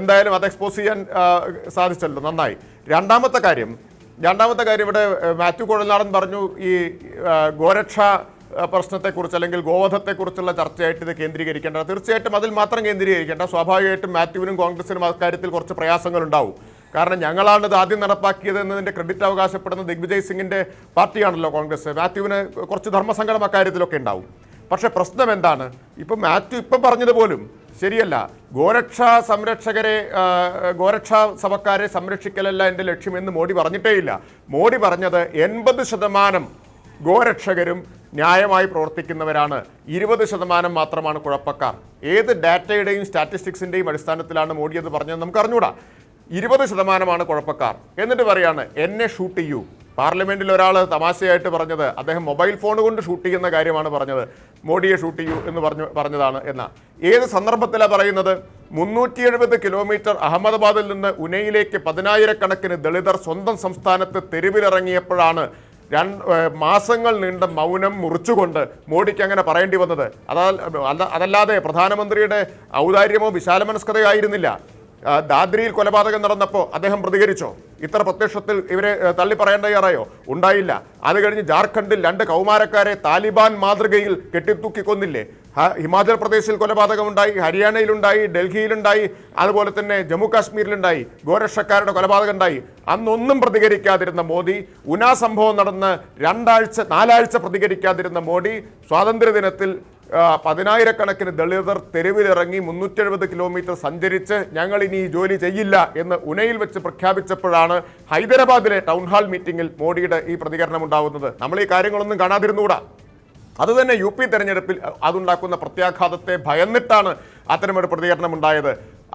എന്തായാലും അത് എക്സ്പോസ് ചെയ്യാൻ സാധിച്ചല്ലോ. നന്നായി. രണ്ടാമത്തെ കാര്യം രണ്ടാമത്തെ കാര്യം ഇവിടെ മാത്യു കുഴൽനാടൻ പറഞ്ഞു ഈ ഗോരക്ഷ പ്രശ്നത്തെക്കുറിച്ച് അല്ലെങ്കിൽ ഗോവധത്തെക്കുറിച്ചുള്ള ചർച്ചയായിട്ട് ഇത് കേന്ദ്രീകരിക്കേണ്ട. തീർച്ചയായിട്ടും അതിൽ മാത്രം കേന്ദ്രീകരിക്കേണ്ട. സ്വാഭാവികമായിട്ടും മാത്യുവിനും കോൺഗ്രസിനും അക്കാര്യത്തിൽ കുറച്ച് പ്രയാസങ്ങളുണ്ടാവും. കാരണം ഞങ്ങളാണ് ഇത് ആദ്യം നടപ്പാക്കിയത് എന്നതിന്റെ ക്രെഡിറ്റ് അവകാശപ്പെടുന്ന ദിഗ്വിജയ് സിംഗിന്റെ പാർട്ടിയാണല്ലോ കോൺഗ്രസ്. മാത്യുവിന് കുറച്ച് ധർമ്മസങ്കടം അക്കാര്യത്തിലൊക്കെ ഉണ്ടാവും. പക്ഷേ പ്രശ്നം എന്താണ്? ഇപ്പം മാത്യു ഇപ്പം പറഞ്ഞതുപോലും ശരിയല്ല. ഗോരക്ഷാ സംരക്ഷകരെ ഗോരക്ഷാ സഭക്കാരെ സംരക്ഷിക്കലല്ല എന്റെ ലക്ഷ്യമെന്ന് മോഡി പറഞ്ഞിട്ടേയില്ല. മോഡി പറഞ്ഞത് എൺപത് ശതമാനം ഗോരക്ഷകരും ന്യായമായി പ്രവർത്തിക്കുന്നവരാണ്. ഇരുപത് ശതമാനം മാത്രമാണ് കുഴപ്പക്കാർ. ഏത് ഡാറ്റയുടെയും സ്റ്റാറ്റിസ്റ്റിക്സിന്റെയും അടിസ്ഥാനത്തിലാണ് മോഡി അത് പറഞ്ഞത് നമുക്ക് അറിഞ്ഞൂടാ. ഇരുപത് ശതമാനമാണ് കുഴപ്പക്കാർ. എന്നിട്ട് പറയാണ് എന്നെ ഷൂട്ട് ചെയ്യൂ. പാർലമെന്റിൽ ഒരാൾ തമാശയായിട്ട് പറഞ്ഞത് അദ്ദേഹം മൊബൈൽ ഫോൺ കൊണ്ട് ഷൂട്ട് ചെയ്യുന്ന കാര്യമാണ് പറഞ്ഞത്. മോഡിയെ ഷൂട്ട് ചെയ്യൂ എന്ന് പറഞ്ഞു പറഞ്ഞതാണ് എന്ന. ഏത് സന്ദർഭത്തിലാണ് പറയുന്നത്? മുന്നൂറ്റി എഴുപത് കിലോമീറ്റർ അഹമ്മദാബാദിൽ നിന്ന് ഉനയിലേക്ക് പതിനായിരക്കണക്കിന് ദളിതർ സ്വന്തം സംസ്ഥാനത്ത് തെരുവിലിറങ്ങിയപ്പോഴാണ് രണ്ട് മാസങ്ങൾ നീണ്ട മൗനം മുറിച്ചുകൊണ്ട് മോഡിക്ക് അങ്ങനെ പറയേണ്ടി വന്നത്. അതല്ലാതെ പ്രധാനമന്ത്രിയുടെ ഔദാര്യമോ വിശാലമനസ്കതയായിരുന്നില്ല ആ, ദാദ്രിയിൽ കൊലപാതകം നടന്നപ്പോൾ അദ്ദേഹം പ്രതികരിച്ചോ? ഇത്ര പ്രത്യക്ഷത്തിൽ ഇവരെ തള്ളി പറയാൻ തയ്യാറായോ? ഉണ്ടായില്ല. അത് കഴിഞ്ഞ് ജാർഖണ്ഡിൽ രണ്ട് കൗമാരക്കാരെ താലിബാൻ മാതൃകയിൽ കെട്ടിത്തൂക്കി കൊന്നില്ലേ ഹിമാചൽ പ്രദേശിൽ കൊലപാതകമുണ്ടായി ഹരിയാനയിലുണ്ടായി ഡൽഹിയിലുണ്ടായി അതുപോലെ തന്നെ ജമ്മു കാശ്മീരിലുണ്ടായി ഗോരക്ഷക്കാരുടെ കൊലപാതകം ഉണ്ടായി അന്നൊന്നും പ്രതികരിക്കാതിരുന്ന മോദി ഉനാ സംഭവം നടന്ന് രണ്ടാഴ്ച നാലാഴ്ച പ്രതികരിക്കാതിരുന്ന മോദി സ്വാതന്ത്ര്യദിനത്തിൽ പതിനായിരക്കണക്കിന് ദളിതർ തെരുവിലിറങ്ങി മുന്നൂറ്റെഴുപത് കിലോമീറ്റർ സഞ്ചരിച്ച് ഞങ്ങൾ ഇനി ഈ ജോലി ചെയ്യില്ല എന്ന് ഉനയിൽ വെച്ച് പ്രഖ്യാപിച്ചപ്പോഴാണ് ഹൈദരാബാദിലെ ടൗൺ ഹാൾ മീറ്റിംഗിൽ മോഡിയുടെ ഈ പ്രതികരണം ഉണ്ടാവുന്നത് നമ്മൾ ഈ കാര്യങ്ങളൊന്നും കാണാതിരുന്നുകൂടാ? അതുതന്നെ യു പി തെരഞ്ഞെടുപ്പിൽ അതുണ്ടാക്കുന്ന പ്രത്യാഘാതത്തെ ഭയന്നിട്ടാണ് അത്തരമൊരു പ്രതികരണം ഉണ്ടായത്.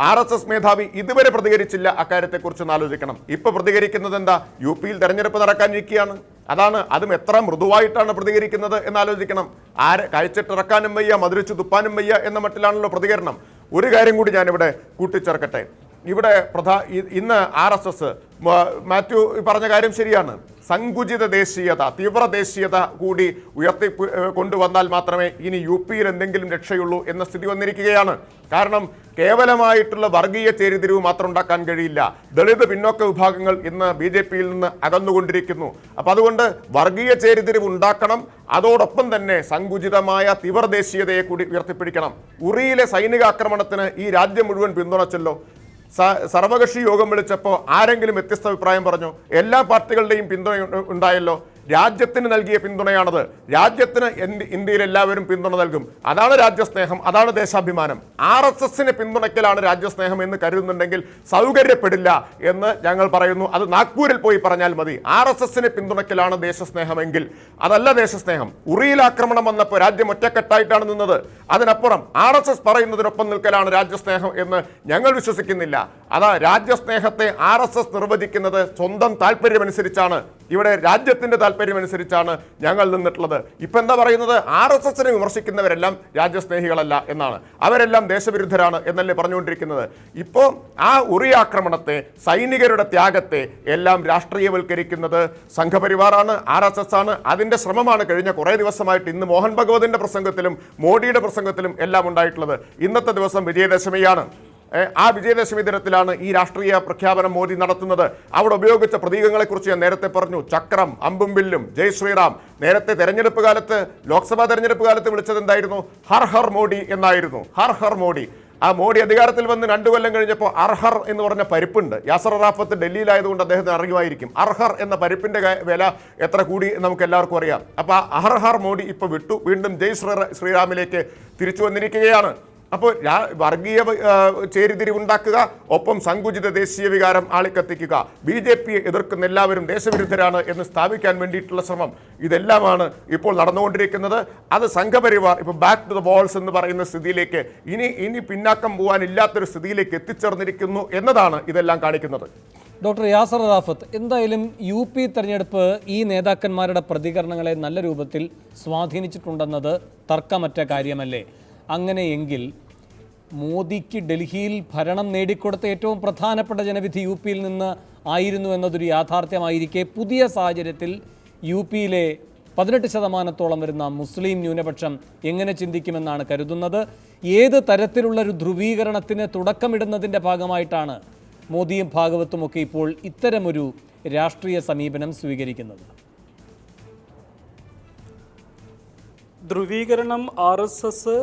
ആർ എസ് എസ് മേധാവി ഇതുവരെ പ്രതികരിച്ചില്ല. അക്കാര്യത്തെക്കുറിച്ച് ആലോചിക്കണം. ഇപ്പൊ പ്രതികരിക്കുന്നത് എന്താ? യു പിയിൽ തെരഞ്ഞെടുപ്പ് നടക്കാനിരിക്കുകയാണ്. അതാണ് അതും എത്ര മൃദുവായിട്ടാണ് പ്രതികരിക്കുന്നത് എന്ന് ആലോചിക്കണം. ആരെ കഴിച്ചിട്ടിറക്കാനും വയ്യ മധുരിച്ചു തുപ്പാനും വയ്യ എന്ന മട്ടിലാണല്ലോ പ്രതികരണം. ഒരു കാര്യം കൂടി ഞാനിവിടെ കൂട്ടിച്ചേർക്കട്ടെ. ഇവിടെ പ്രധാ ഇന്ന് ആർ എസ് എസ് മാത്യു പറഞ്ഞ കാര്യം ശരിയാണ്. സങ്കുചിത ദേശീയത തീവ്ര ദേശീയത കൂടി ഉയർത്തി കൊണ്ടുവന്നാൽ മാത്രമേ ഇനി യു പിയിൽ എന്തെങ്കിലും രക്ഷയുള്ളൂ എന്ന സ്ഥിതി വന്നിരിക്കുകയാണ്. കാരണം കേവലമായിട്ടുള്ള വർഗീയ ചേരിതിരിവ് മാത്രം ഉണ്ടാക്കാൻ കഴിയില്ല. ദളിത് പിന്നോക്ക വിഭാഗങ്ങൾ ഇന്ന് ബി ജെ പിയിൽ നിന്ന് അകന്നുകൊണ്ടിരിക്കുന്നു. അപ്പം അതുകൊണ്ട് വർഗീയ ചേരിതിരിവ് ഉണ്ടാക്കണം. അതോടൊപ്പം തന്നെ സങ്കുചിതമായ തീവ്ര ദേശീയതയെ കൂടി ഉയർത്തിപ്പിടിക്കണം. ഉറിയിലെ സൈനിക ആക്രമണത്തിന് ഈ രാജ്യം മുഴുവൻ പിന്തുണച്ചല്ലോ. സർവകക്ഷി യോഗം വിളിച്ചപ്പോൾ ആരെങ്കിലും വ്യത്യസ്ത അഭിപ്രായം പറഞ്ഞു? എല്ലാ പാർട്ടികളുടെയും പിന്തുണ ഉണ്ടായല്ലോ? രാജ്യത്തിന് നൽകിയ പിന്തുണയാണത്. രാജ്യത്തിന് ഇന്ത്യയിൽ എല്ലാവരും പിന്തുണ നൽകും. അതാണ് രാജ്യസ്നേഹം അതാണ് ദേശാഭിമാനം. ആർ എസ് എസിനെ പിന്തുണയ്ക്കലാണ് രാജ്യസ്നേഹം എന്ന് കരുതുന്നുണ്ടെങ്കിൽ സൗകര്യപ്പെടില്ല എന്ന് ഞങ്ങൾ പറയുന്നു. അത് നാഗ്പൂരിൽ പോയി പറഞ്ഞാൽ മതി. ആർ എസ് എസിനെ പിന്തുണയ്ക്കലാണ് ദേശസ്നേഹമെങ്കിൽ. അതല്ല ദേശസ്നേഹം. ഉറിയിൽ ആക്രമണം വന്നപ്പോൾ രാജ്യം ഒറ്റക്കെട്ടായിട്ടാണ് നിന്നത്. അതിനപ്പുറം ആർ എസ് എസ് പറയുന്നതിനൊപ്പം നിൽക്കലാണ് രാജ്യസ്നേഹം എന്ന് ഞങ്ങൾ വിശ്വസിക്കുന്നില്ല. അതാ രാജ്യസ്നേഹത്തെ ആർ എസ് എസ് നിർവചിക്കുന്നത് സ്വന്തം താല്പര്യമനുസരിച്ചാണ്. ഇവിടെ രാജ്യത്തിന്റെ താല്പര്യമനുസരിച്ചാണ് ഞങ്ങൾ നിന്നിട്ടുള്ളത്. ഇപ്പം എന്താ പറയുന്നത്? ആർ എസ് എസിനെ വിമർശിക്കുന്നവരെല്ലാം രാജ്യസ്നേഹികളല്ല എന്നാണ്. അവരെല്ലാം ദേശവിരുദ്ധരാണ് എന്നല്ലേ പറഞ്ഞുകൊണ്ടിരിക്കുന്നത്. ഇപ്പോൾ ആ ഉറി ആക്രമണത്തെ സൈനികരുടെ ത്യാഗത്തെ എല്ലാം രാഷ്ട്രീയവൽക്കരിക്കുന്നത് സംഘപരിവാറാണ് ആർ എസ് എസ് ആണ്. അതിന്റെ ശ്രമമാണ് കഴിഞ്ഞ കുറേ ദിവസമായിട്ട് ഇന്ന് മോഹൻ ഭഗവതിന്റെ പ്രസംഗത്തിലും മോഡിയുടെ പ്രസംഗത്തിലും എല്ലാം ഉണ്ടായിട്ടുള്ളത്. ഇന്നത്തെ ദിവസം വിജയദശമിയാണ്. ആ വിജയദശമി ദിനത്തിലാണ് ഈ രാഷ്ട്രീയ പ്രഖ്യാപനം മോദി നടത്തുന്നത്. അവിടെ ഉപയോഗിച്ച പ്രതീകങ്ങളെക്കുറിച്ച് ഞാൻ നേരത്തെ പറഞ്ഞു. ചക്രം അമ്പും വില്ലും ജയ് ശ്രീറാം. നേരത്തെ തെരഞ്ഞെടുപ്പ് കാലത്ത് ലോക്സഭാ തെരഞ്ഞെടുപ്പ് കാലത്ത് വിളിച്ചത് എന്തായിരുന്നു? ഹർ ഹർ മോഡി എന്നായിരുന്നു. ഹർ ഹർ മോഡി. ആ മോഡി അധികാരത്തിൽ വന്ന് രണ്ടു കൊല്ലം കഴിഞ്ഞപ്പോൾ അർഹർ എന്ന് പറഞ്ഞ പരിപ്പുണ്ട്. യാസർ റാഫത്ത് ഡൽഹിയിലായതുകൊണ്ട് അദ്ദേഹത്തിന് അറിയുമായിരിക്കും. അർഹർ എന്ന പരിപ്പിന്റെ വില എത്ര കൂടി നമുക്ക് എല്ലാവർക്കും അറിയാം. അപ്പോൾ ആ അർഹർ മോഡി ഇപ്പോൾ വിട്ടു. വീണ്ടും ജയ് ശ്രീ ശ്രീറാമിലേക്ക് തിരിച്ചു വന്നിരിക്കുകയാണ്. അപ്പോൾ വർഗീയ ചേരിതിരി ചേരിതിരിവുണ്ടാക്കുക ഒപ്പം സങ്കുചിത ദേശീയ വികാരം ആളിക്കത്തിക്കുക. ബി ജെ പിയെ എതിർക്കുന്ന എല്ലാവരും ദേശവിരുദ്ധരാണ് എന്ന് സ്ഥാപിക്കാൻ വേണ്ടിയിട്ടുള്ള ശ്രമം ഇതെല്ലാമാണ് ഇപ്പോൾ നടന്നുകൊണ്ടിരിക്കുന്നത്. അത് സംഘപരിവാർ ഇപ്പോൾ ബാക്ക് ടു ദ വോൾസ് എന്ന് പറയുന്ന സ്ഥിതിയിലേക്ക് ഇനി ഇനി പിന്നാക്കം പോകാനില്ലാത്തൊരു സ്ഥിതിയിലേക്ക് എത്തിച്ചേർന്നിരിക്കുന്നു എന്നതാണ് ഇതെല്ലാം കാണിക്കുന്നത്. ഡോക്ടർ യാസർ റാഫത്ത് എന്തായാലും യു പി തെരഞ്ഞെടുപ്പ് ഈ നേതാക്കന്മാരുടെ പ്രതികരണങ്ങളെ നല്ല രൂപത്തിൽ സ്വാധീനിച്ചിട്ടുണ്ടെന്നത് തർക്കമറ്റ കാര്യമല്ലേ? അങ്ങനെയെങ്കിൽ മോദിക്ക് ഡൽഹിയിൽ ഭരണം നേടിക്കൊടുത്ത ഏറ്റവും പ്രധാനപ്പെട്ട ജനവിധി യു പിയിൽ നിന്ന് ആയിരുന്നു എന്നതൊരു യാഥാർത്ഥ്യമായിരിക്കെ. പുതിയ സാഹചര്യത്തിൽ യു പിയിലെ പതിനെട്ട് ശതമാനത്തോളം വരുന്ന മുസ്ലിം ന്യൂനപക്ഷം എങ്ങനെ ചിന്തിക്കുമെന്നാണ് കരുതുന്നത്? ഏത് തരത്തിലുള്ള ഒരു ധ്രുവീകരണത്തിന് തുടക്കമിടുന്നതിന്റെ ഭാഗമായിട്ടാണ് മോദിയും ഭാഗവത്തും ഒക്കെ ഇപ്പോൾ ഇത്തരമൊരു രാഷ്ട്രീയ സമീപനം സ്വീകരിക്കുന്നത്. ധ്രുവീകരണം ആർ എസ് എസ്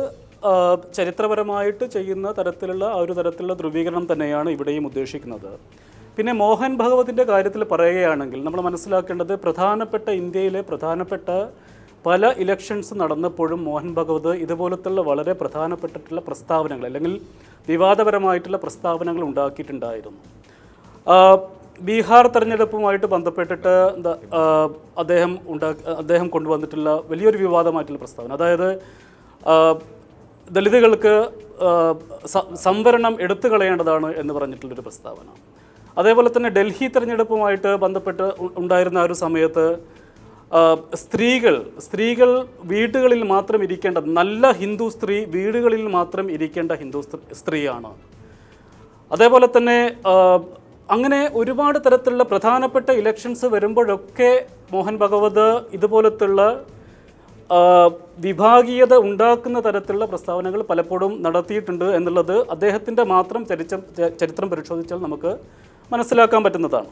ചരിത്രപരമായിട്ട് ചെയ്യുന്ന തരത്തിലുള്ള ആ ഒരു തരത്തിലുള്ള ധ്രുവീകരണം തന്നെയാണ് ഇവിടെയും ഉദ്ദേശിക്കുന്നത്. പിന്നെ മോഹൻ ഭഗവതിന്റെ കാര്യത്തിൽ പറയുകയാണെങ്കിൽ നമ്മൾ മനസ്സിലാക്കേണ്ടത് പ്രധാനപ്പെട്ട ഇന്ത്യയിലെ പ്രധാനപ്പെട്ട പല ഇലക്ഷൻസ് നടന്നപ്പോഴും മോഹൻ ഭഗവത് ഇതുപോലത്തുള്ള വളരെ പ്രധാനപ്പെട്ടിട്ടുള്ള പ്രസ്താവനകൾ അല്ലെങ്കിൽ വിവാദപരമായിട്ടുള്ള പ്രസ്താവനകൾ ഉണ്ടാക്കിയിട്ടുണ്ടായിരുന്നു. ബീഹാർ തെരഞ്ഞെടുപ്പുമായിട്ട് ബന്ധപ്പെട്ടിട്ട് അദ്ദേഹം ഉണ്ടാ അദ്ദേഹം കൊണ്ടുവന്നിട്ടുള്ള വലിയൊരു വിവാദമായിട്ടുള്ള പ്രസ്താവന. അതായത് ദളിതുകൾക്ക് സംവരണം എടുത്തു കളയേണ്ടതാണ് എന്ന് പറഞ്ഞിട്ടുള്ളൊരു പ്രസ്താവന. അതേപോലെ തന്നെ ഡൽഹി തിരഞ്ഞെടുപ്പുമായിട്ട് ബന്ധപ്പെട്ട് ഉണ്ടായിരുന്ന ആ ഒരു സമയത്ത് സ്ത്രീകൾ സ്ത്രീകൾ വീടുകളിൽ മാത്രം ഇരിക്കേണ്ട നല്ല ഹിന്ദു സ്ത്രീ വീടുകളിൽ മാത്രം ഇരിക്കേണ്ട ഹിന്ദു സ്ത്രീയാണ്. അതേപോലെ തന്നെ അങ്ങനെ ഒരുപാട് തരത്തിലുള്ള പ്രധാനപ്പെട്ട ഇലക്ഷൻസ് വരുമ്പോഴൊക്കെ മോഹൻ ഭഗവത് ഇതുപോലത്തുള്ള വിഭാഗീയത ഉണ്ടാക്കുന്ന തരത്തിലുള്ള പ്രസ്താവനകൾ പലപ്പോഴും നടത്തിയിട്ടുണ്ട് എന്നുള്ളത് അദ്ദേഹത്തിന്റെ മാത്രം ചരിത്രം ചരിത്രം പരിശോധിച്ചാൽ നമുക്ക് മനസ്സിലാക്കാൻ പറ്റുന്നതാണ്.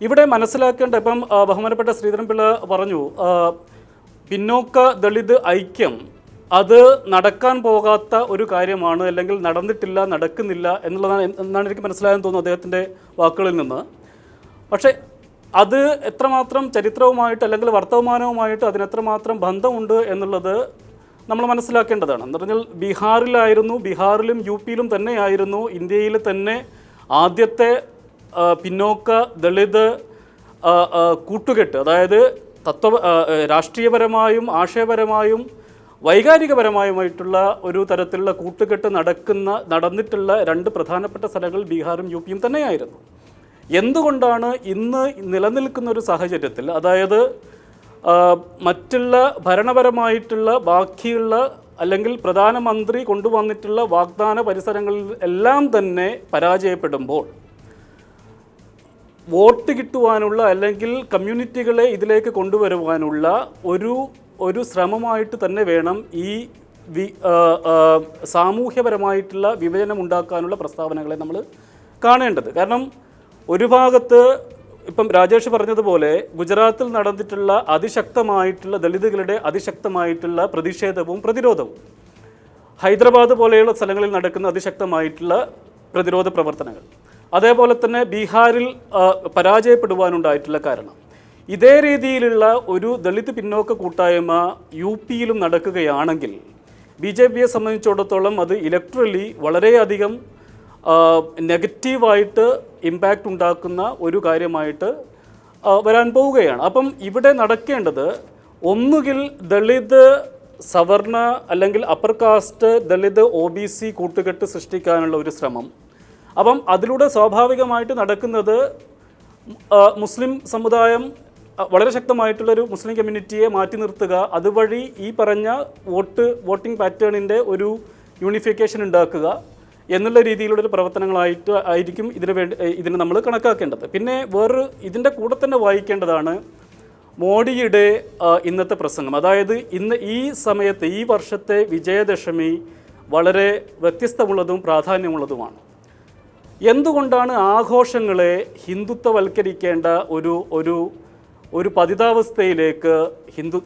ഇവിടെ മനസ്സിലാക്കേണ്ട ഇപ്പം ബഹുമാനപ്പെട്ട ശ്രീധരൻപിള്ള പറഞ്ഞു പിന്നോക്ക ദളിത് ഐക്യം അത് നടക്കാൻ പോകാത്ത ഒരു കാര്യമാണ് അല്ലെങ്കിൽ നടന്നിട്ടില്ല നടക്കുന്നില്ല എന്നുള്ളതാണ് എന്നാണ് എനിക്ക് മനസ്സിലായെന്ന് തോന്നുന്നു അദ്ദേഹത്തിന്റെ വാക്കുകളിൽ നിന്ന്. പക്ഷേ അത് എത്രമാത്രം ചരിത്രവുമായിട്ട് അല്ലെങ്കിൽ വർത്തമാനവുമായിട്ട് അതിനെത്രമാത്രം ബന്ധമുണ്ട് എന്നുള്ളത് നമ്മൾ മനസ്സിലാക്കേണ്ടതാണ്. എന്ന് പറഞ്ഞാൽ ബീഹാറിലായിരുന്നു ബീഹാറിലും യു പിയിലും തന്നെയായിരുന്നു ഇന്ത്യയിൽ തന്നെ ആദ്യത്തെ പിന്നോക്ക ദളിത് കൂട്ടുകെട്ട് അതായത് തത്വ രാഷ്ട്രീയപരമായും ആശയപരമായും വൈകാരികപരമായുമായിട്ടുള്ള ഒരു തരത്തിലുള്ള കൂട്ടുകെട്ട് നടക്കുന്ന നടന്നിട്ടുള്ള രണ്ട് പ്രധാനപ്പെട്ട സ്ഥലങ്ങൾ ബീഹാറും യു പിയും തന്നെയായിരുന്നു. എന്തുകൊണ്ടാണ് ഇന്ന് നിലനിൽക്കുന്ന ഒരു സാഹചര്യത്തിൽ അതായത് മറ്റുള്ള ഭരണപരമായിട്ടുള്ള ബാക്കിയുള്ള അല്ലെങ്കിൽ പ്രധാനമന്ത്രി കൊണ്ടുവന്നിട്ടുള്ള വാഗ്ദാന പരിസരങ്ങളിൽ എല്ലാം തന്നെ പരാജയപ്പെടുമ്പോൾ വോട്ട് കിട്ടുവാനുള്ള അല്ലെങ്കിൽ കമ്മ്യൂണിറ്റികളെ ഇതിലേക്ക് കൊണ്ടുവരുവാനുള്ള ഒരു ഒരു ശ്രമമായിട്ട് തന്നെ വേണം ഈ വി സാമൂഹ്യപരമായിട്ടുള്ള വിഭജനം ഉണ്ടാക്കാനുള്ള പ്രസ്താവനകളെ നമ്മൾ കാണേണ്ടത്. കാരണം ഒരു ഭാഗത്ത് ഇപ്പം രാജേഷ് പറഞ്ഞതുപോലെ ഗുജറാത്തിൽ നടന്നിട്ടുള്ള അതിശക്തമായിട്ടുള്ള ദളിതുകളുടെ അതിശക്തമായിട്ടുള്ള പ്രതിഷേധവും പ്രതിരോധവും ഹൈദരാബാദ് പോലെയുള്ള സ്ഥലങ്ങളിൽ നടക്കുന്ന അതിശക്തമായിട്ടുള്ള പ്രതിരോധ പ്രവർത്തനങ്ങൾ അതേപോലെ തന്നെ ബീഹാറിൽ പരാജയപ്പെടുവാനുണ്ടായിട്ടുള്ള കാരണം. ഇതേ രീതിയിലുള്ള ഒരു ദളിത് പിന്നോക്ക കൂട്ടായ്മ യു പിയിലും നടക്കുകയാണെങ്കിൽ ബി ജെ പിയെ സംബന്ധിച്ചിടത്തോളം അത് ഇലക്ട്രലി വളരെയധികം നെഗറ്റീവായിട്ട് ഇമ്പാക്റ്റ് ഉണ്ടാക്കുന്ന ഒരു കാര്യമായിട്ട് വരാൻ പോവുകയാണ്. അപ്പം ഇവിടെ നടക്കേണ്ടത് ഒന്നുകിൽ ദളിത് സവർണ അല്ലെങ്കിൽ upper caste Dalit O B C കൂട്ടുകെട്ട് സൃഷ്ടിക്കാനുള്ള ഒരു ശ്രമം. അപ്പം അതിലൂടെ സ്വാഭാവികമായിട്ട് നടക്കുന്നത് മുസ്ലിം സമുദായം വളരെ ശക്തമായിട്ടുള്ളൊരു മുസ്ലിം കമ്മ്യൂണിറ്റിയെ മാറ്റി നിർത്തുക. അതുവഴി ഈ പറഞ്ഞ വോട്ട് വോട്ടിംഗ് പാറ്റേണിന്റെ ഒരു യൂണിഫിക്കേഷൻ ഉണ്ടാക്കുക. എന്നുള്ള രീതിയിലുള്ളൊരു പ്രവർത്തനങ്ങളായിട്ട് ആയിരിക്കും ഇതിന് വേണ്ടി ഇതിന് നമ്മൾ കണക്കാക്കേണ്ടത്. പിന്നെ വേറൊരു ഇതിന്റെ കൂടെ തന്നെ വായിക്കേണ്ടതാണ് മോഡിയുടെ ഇന്നത്തെ പ്രസംഗം. അതായത് ഇന്ന് ഈ സമയത്ത് ഈ വർഷത്തെ വിജയദശമി വളരെ വ്യത്യസ്തമുള്ളതും പ്രാധാന്യമുള്ളതുമാണ്. എന്തുകൊണ്ടാണ് ആഘോഷങ്ങളെ ഹിന്ദുത്വവൽക്കരിക്കേണ്ട ഒരു ഒരു ഒരു പതിതാവസ്ഥയിലേക്ക് ഹിന്ദു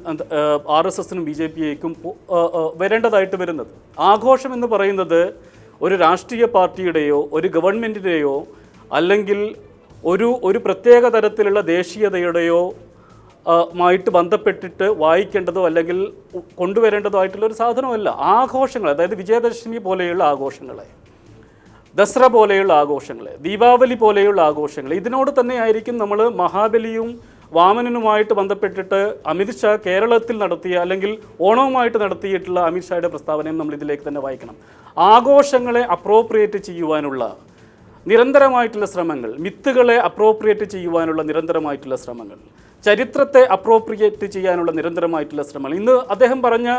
ആർ എസ് എസിനും ബി ജെ പിയേക്കും വരേണ്ടതായിട്ട് വരുന്നത്? ആഘോഷം എന്ന് പറയുന്നത് ഒരു രാഷ്ട്രീയ പാർട്ടിയുടെയോ ഒരു ഗവൺമെന്റിന്റെയോ അല്ലെങ്കിൽ ഒരു ഒരു പ്രത്യേക തരത്തിലുള്ള ദേശീയതയുടെയോ മായിട്ട് ബന്ധപ്പെട്ടിട്ട് വായിക്കേണ്ടതോ അല്ലെങ്കിൽ കൊണ്ടുവരേണ്ടതോ ആയിട്ടുള്ള ഒരു സാധനമല്ല. ആഘോഷങ്ങൾ അതായത് വിജയദശമി പോലെയുള്ള ആഘോഷങ്ങളെ ദസറ പോലെയുള്ള ആഘോഷങ്ങൾ ദീപാവലി പോലെയുള്ള ആഘോഷങ്ങൾ ഇതിനോട് തന്നെയായിരിക്കും നമ്മൾ മഹാബലിയും വാമനനുമായിട്ട് ബന്ധപ്പെട്ടിട്ട് അമിത്ഷാ കേരളത്തിൽ നടത്തിയ അല്ലെങ്കിൽ ഓണവുമായിട്ട് നടത്തിയിട്ടുള്ള അമിത്ഷായുടെ പ്രസ്താവനയും നമ്മൾ ഇതിലേക്ക് തന്നെ വായിക്കണം. ആഘോഷങ്ങളെ അപ്രോപ്രിയേറ്റ് ചെയ്യുവാനുള്ള നിരന്തരമായിട്ടുള്ള ശ്രമങ്ങൾ മിത്തുകളെ അപ്രോപ്രിയേറ്റ് ചെയ്യുവാനുള്ള നിരന്തരമായിട്ടുള്ള ശ്രമങ്ങൾ ചരിത്രത്തെ അപ്രോപ്രിയേറ്റ് ചെയ്യാനുള്ള നിരന്തരമായിട്ടുള്ള ശ്രമങ്ങൾ. ഇന്ന് അദ്ദേഹം പറഞ്ഞ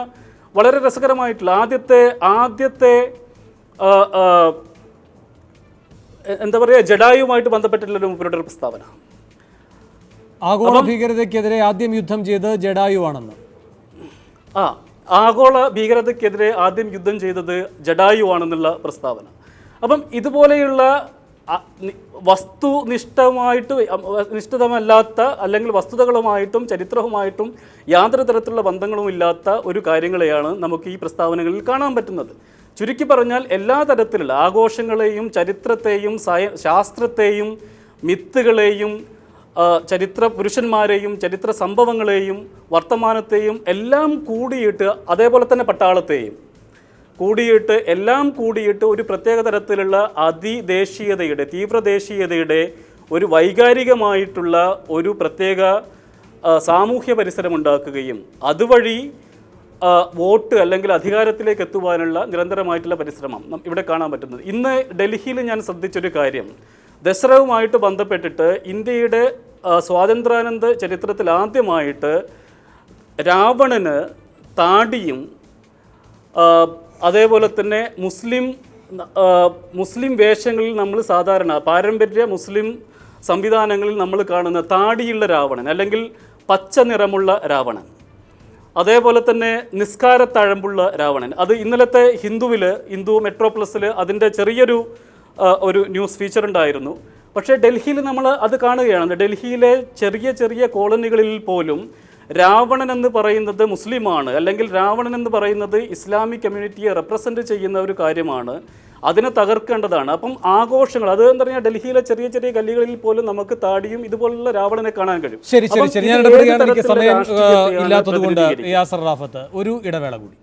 വളരെ രസകരമായിട്ടുള്ള ആദ്യത്തെ ആദ്യത്തെ എന്താ പറയുക ജഡായുമായിട്ട് ബന്ധപ്പെട്ടിട്ടുള്ള ഒരു പ്രസ്താവന. ആഗോള ഭീകരതയ്ക്കെതിരെ ആദ്യം യുദ്ധം ചെയ്ത് ജഡായുവാണെന്ന്. ആ ആഗോള ഭീകരതയ്ക്കെതിരെ ആദ്യം യുദ്ധം ചെയ്തത് ജഡായുവാണെന്നുള്ള പ്രസ്താവന. അപ്പം ഇതുപോലെയുള്ള വസ്തുനിഷ്ഠമായിട്ട് നിഷ്ഠിതമല്ലാത്ത അല്ലെങ്കിൽ വസ്തുതകളുമായിട്ടും ചരിത്രവുമായിട്ടും യാതൊരു തരത്തിലുള്ള ബന്ധങ്ങളും ഇല്ലാത്ത ഒരു കാര്യങ്ങളെയാണ് നമുക്ക് ഈ പ്രസ്താവനകളിൽ കാണാൻ പറ്റുന്നത്. ചുരുക്കി പറഞ്ഞാൽ എല്ലാ തരത്തിലുള്ള ആഘോഷങ്ങളെയും ചരിത്രത്തെയും സയ ശാസ്ത്രത്തെയും മിത്തുകളെയും ചരിത്ര പുരുഷന്മാരെയും ചരിത്ര സംഭവങ്ങളെയും വർത്തമാനത്തെയും എല്ലാം കൂടിയിട്ട് അതേപോലെ തന്നെ പട്ടാളത്തെയും കൂടിയിട്ട് എല്ലാം കൂടിയിട്ട് ഒരു പ്രത്യേക തരത്തിലുള്ള അതിദേശീയതയുടെ തീവ്രദേശീയതയുടെ ഒരു വൈകാരികമായിട്ടുള്ള ഒരു പ്രത്യേക സാമൂഹ്യ പരിസരം ഉണ്ടാക്കുകയും അതുവഴി വോട്ട് അല്ലെങ്കിൽ അധികാരത്തിലേക്ക് എത്തുവാനുള്ള നിരന്തരമായിട്ടുള്ള പരിശ്രമം ഇവിടെ കാണാൻ പറ്റുന്നത്. ഇന്ന് ഡൽഹിയിൽ ഞാൻ ശ്രദ്ധിച്ചൊരു കാര്യം. ദസറവുമായിട്ട് ബന്ധപ്പെട്ടിട്ട് ഇന്ത്യയുടെ സ്വാതന്ത്ര്യാനന്ത ചരിത്രത്തിൽ ആദ്യമായിട്ട് രാവണന് താടിയും അതേപോലെ തന്നെ മുസ്ലിം മുസ്ലിം വേഷങ്ങളിൽ നമ്മൾ സാധാരണ പാരമ്പര്യ മുസ്ലിം സംവിധാനങ്ങളിൽ നമ്മൾ കാണുന്ന താടിയുള്ള രാവണൻ അല്ലെങ്കിൽ പച്ച നിറമുള്ള രാവണൻ. അതേപോലെ തന്നെ നിസ്കാരത്തഴമ്പുള്ള രാവണൻ. അത് ഇന്നലത്തെ ഹിന്ദുവിൽ ഹിന്ദു മെട്രോപ്ലസിൽ അതിന്റെ ചെറിയൊരു ഒരു ന്യൂസ് ഫീച്ചർ ഉണ്ടായിരുന്നു. പക്ഷേ ഡൽഹിയിൽ നമ്മൾ അത് കാണുകയാണ്. ഡൽഹിയിലെ ചെറിയ ചെറിയ കോളനികളിൽ പോലും രാവണൻ എന്ന് പറയുന്നത് മുസ്ലിമാണ്. അല്ലെങ്കിൽ രാവണൻ എന്ന് പറയുന്നത് ഇസ്ലാമിക് കമ്മ്യൂണിറ്റിയെ റെപ്രസെന്റ് ചെയ്യുന്ന ഒരു കാര്യമാണ്. അതിനെ തകർക്കേണ്ടതാണ്. അപ്പം ആഘോഷങ്ങൾ അത് എന്താ പറയുക ഡൽഹിയിലെ ചെറിയ ചെറിയ ഗല്ലികളിൽ പോലും നമുക്ക് താടിയും ഇതുപോലുള്ള രാവണനെ കാണാൻ കഴിയും. ശരി ശരി ശരി. ഞാൻ ഇടപെടുകയാണ് എനിക്ക് സമയം രാഷ്ട്രീയത്തെയാണ് ഇല്ലാത്തത് കൊണ്ട് പ്രതിനിധീകരിക്കുന്നത്? യാസർ റാഫത്ത് ഒരു ഇടവേള കൂടി.